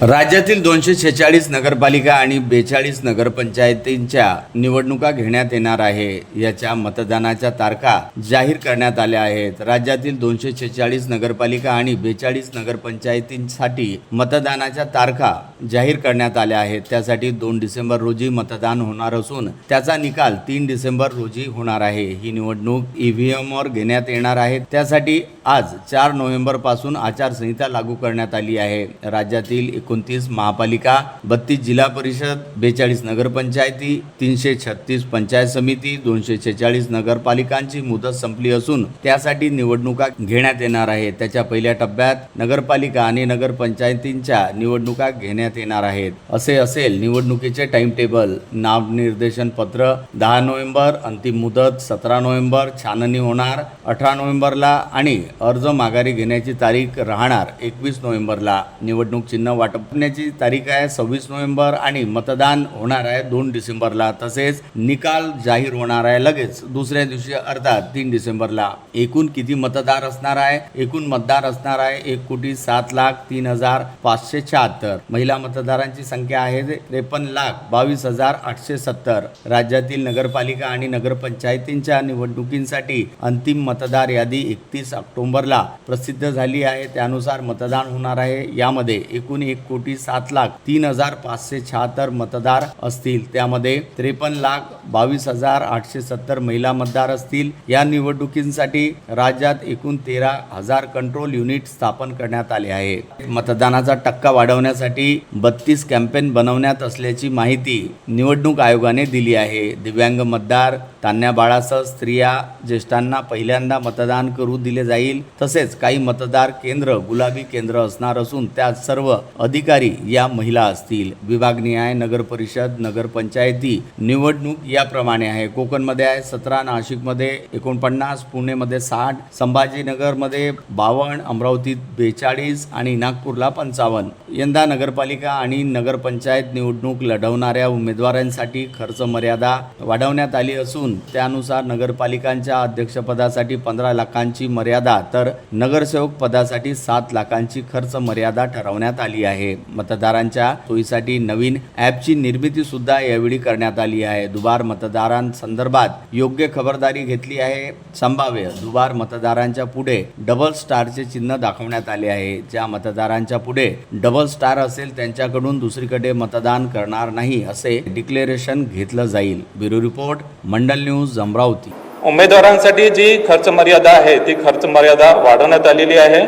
राज्यातील दोनशे छेचाळीस नगरपालिका आणि बेचाळीस नगरपंचायतींच्या निवडणुका घेण्यात येणार आहे. याच्या मतदानाच्या तारखा जाहीर करण्यात आल्या आहेत. राज्यातील दोनशे छेचाळीस नगरपालिका आणि बेचाळीस नगरपंचायतींसाठी मतदानाच्या तारखा जाहीर करण्यात आल्या आहेत. त्यासाठी दोन डिसेंबर रोजी मतदान होणार असून त्याचा निकाल तीन डिसेंबर रोजी होणार आहे. ही निवडणूक ईव्हीएमवर घेण्यात येणार आहे. त्यासाठी आज चार नोव्हेंबरपासून आचारसंहिता लागू करण्यात आली आहे. राज्यातील एकोणतीस महापालिका बत्तीस जिल्हा परिषद बेचाळीस नगरपंचायती तीनशे छत्तीस पंचायत समिती दोनशे छेचाळीस नगरपालिकांची मुदत संपली असून त्यासाठी निवडणुका घेण्यात येणार आहे त्याच्या पहिल्या टप्प्यात नगरपालिका आणि नगरपंचायतींच्या निवडणुका घेण्यात येणार आहेत. असे असेल निवडणुकीचे टाइम टेबल नामनिर्देशन पत्र दहा नोव्हेंबर अंतिम मुदत सतरा नोव्हेंबर छाननी होणार अठरा नोव्हेंबरला आणि अर्ज माघारी घेण्याची तारीख राहणार एकवीस नोव्हेंबरला. निवडणूक चिन्ह टपण्याची तारीख आहे सव्वीस नोव्हेंबर आणि मतदान होणार आहे दोन डिसेंबरला. तसेच निकाल जाहीर होणार आहे लगेच. दुसऱ्या दिवशी अर्थात तीन डिसेंबरला. एकूण किती मतदार असणार आहे? एकूण मतदार असणार आहे एक कोटी सात लाख तीन हजार पाचशे शहात्तर. महिला मतदारांची संख्या आहे त्रेपन्न लाख बावीस हजार आठशे सत्तर. राज्यातील नगरपालिका आणि नगरपंचायतींच्या निवडणुकींसाठी अंतिम मतदार यादी एकतीस ऑक्टोबरला प्रसिद्ध झाली आहे. त्यानुसार मतदान होणार आहे. यामध्ये एकूण एक कोटी सात लाख तीन हजार पाचशे शहात्तर मतदार असतील. त्यामध्ये त्रेपन्न लाख बावीस हजार आठशे सत्तर महिला मतदार असतील. या निवडणुकींसाठी राज्यात एकूण तेरा हजार कंट्रोल युनिट स्थापन करण्यात आले आहे. मतदानाचा टक्का वाढवण्यासाठी बत्तीस कॅम्पेन बनवण्यात असल्याची माहिती निवडणूक आयोगाने दिली आहे. दिव्यांग मतदार तान्या बाळासह स्त्रिया ज्येष्ठांना पहिल्यांदा मतदान करू दिले जाईल. तसेच काही मतदार केंद्र गुलाबी केंद्र असणार असून त्यात सर्व अधिक अधिकारी या महिला असतील. विभागनिहाय नगर परिषद नगरपंचायती निवडणूक याप्रमाणे आहे. कोकणमध्ये आहे सतरा नाशिकमध्ये एकोणपन्नास पुणेमध्ये साठ संभाजीनगरमध्ये बावन्न अमरावतीत बेचाळीस आणि नागपूरला पंचावन्न. यंदा नगरपालिका आणि नगरपंचायत निवडणूक लढवणाऱ्या उमेदवारांसाठी खर्च मर्यादा वाढवण्यात आली असून त्यानुसार नगरपालिकांच्या अध्यक्षपदासाठी पंधरा लाखांची मर्यादा तर नगरसेवक पदासाठी सात लाखांची खर्च मर्यादा ठरवण्यात आली आहे. मतदारांच्या सोयीसाठी नवीन ॲपची निर्मिती सुद्धा यावेळी करण्यात आली आहे. दुबार मतदारांसंदर्भात योग्य खबरदारी घेतली आहे. संभाव्य दुबार मतदारांच्या पुढे डबल स्टारचे चिन्ह दाखवण्यात आले आहे. ज्या मतदारांच्या पुढे डबल स्टार असेल त्यांच्याकडून दुसरीकडे मतदान करणार नाही असे डिक्लेरेशन घेतलं जाईल. Bureau report Mandal news Amravati. उमेदवारांसाठी जी खर्च मर्यादा आहे ती खर्च मर्यादा वाढवण्यात आलेली आहे.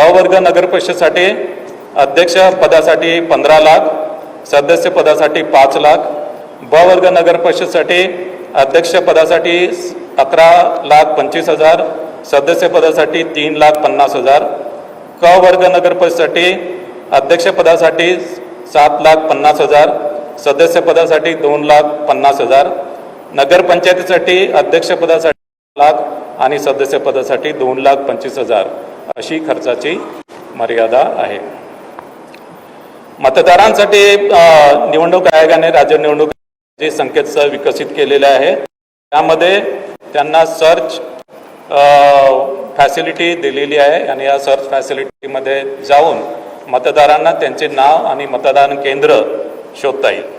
अवर्ग नगर परिषदसाठी अध्यक्ष पदासाठी पंधरा लाख सदस्य पदासाठी पाच लाख ब वर्ग नगर परिषदसाठी अध्यक्ष पदासाठी अकरा लाख पंचवीस हजार सदस्य पदासाठी तीन लाख पन्नास हजार क वर्ग नगर परिषदसाठी अध्यक्ष पदासाठी सात लाख पन्नास हजार सदस्य पदासाठी दोन लाख पन्नास हजार नगरपंचायतीसाठी अध्यक्षपदासाठी लाख आणि सदस्यपदासाठी दोन लाख पंचवीस हजार अशी खर्चाची मर्यादा आहे. मतदारांसाठी निवडणूक आयोगाने राज्य निवडणूक जे संकेतस्थळ विकसित केलेले आहे त्यामध्ये त्यांना सर्च फॅसिलिटी दिलेली आहे आणि या सर्च फॅसिलिटीमध्ये जाऊन मतदारांना त्यांचे नाव आणि मतदान केंद्र शोधता येईल.